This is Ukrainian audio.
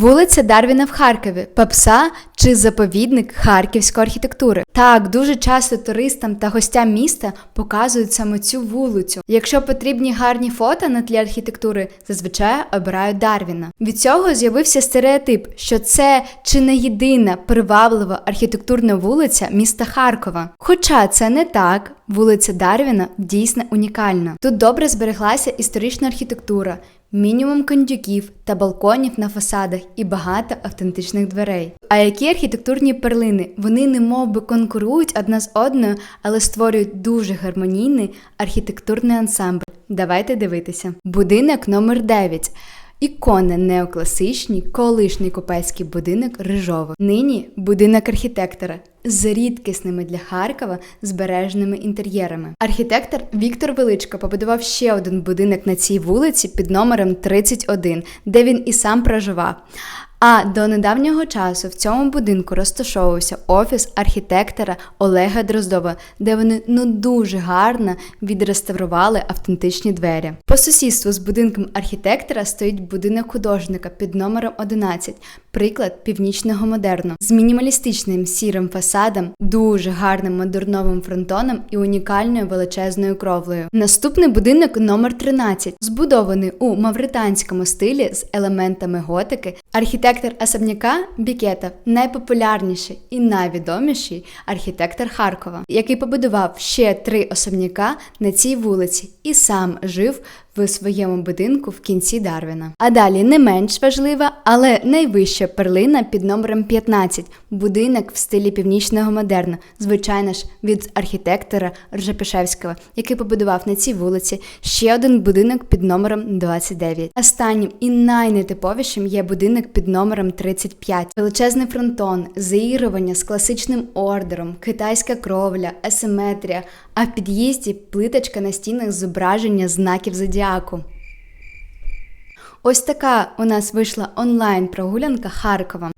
Вулиця Дарвіна в Харкові, Папса чи заповідник харківської архітектури. Так, дуже часто туристам та гостям міста показують саме цю вулицю. Якщо потрібні гарні фото на тлі архітектури, зазвичай обирають Дарвіна. Від цього з'явився стереотип, що це чи не єдина приваблива архітектурна вулиця міста Харкова. Хоча це не так, вулиця Дарвіна дійсно унікальна. Тут добре збереглася історична архітектура, мінімум кондюків та балконів на фасадах і багато автентичних дверей. А які архітектурні перлини? Вони не мов би конкурують одна з одною, але створюють дуже гармонійний архітектурний ансамбль. Давайте дивитися. Будинок номер 9 Ікона неокласичний, колишній купецький будинок Рижово. Нині будинок архітектора з рідкісними для Харкова збереженими інтер'єрами. Архітектор Віктор Величко побудував ще один будинок на цій вулиці під номером 31, де він і сам проживав. А до недавнього часу в цьому будинку розташовувався офіс архітектора Олега Дроздова, де вони ну дуже гарно відреставрували автентичні двері. По сусідству з будинком архітектора стоїть будинок художника під номером 11, приклад північного модерну з мінімалістичним сірим фасадом, дуже гарним модерновим фронтоном і унікальною величезною кровлею. Наступний будинок номер 13, збудований у мавританському стилі з елементами готики. Архітектор особняка Бікетов найпопулярніший і найвідоміший архітектор Харкова, який побудував ще три особняка на цій вулиці і сам жив в своєму будинку в кінці Дарвіна. А далі не менш важлива, але найвища перлина під номером 15 будинок в стилі північного модерну, звичайно ж, від архітектора Ржепішевського, який побудував на цій вулиці ще один будинок під номером 29. Останнім і найнетиповішим є будинок під номером 35. Величезний фронтон, заігрування з класичним ордером, китайська кровля, асиметрія, а в під'їзді плиточка на стінах зображення знаків зодіаку. Ось така у нас вийшла онлайн прогулянка Харковом.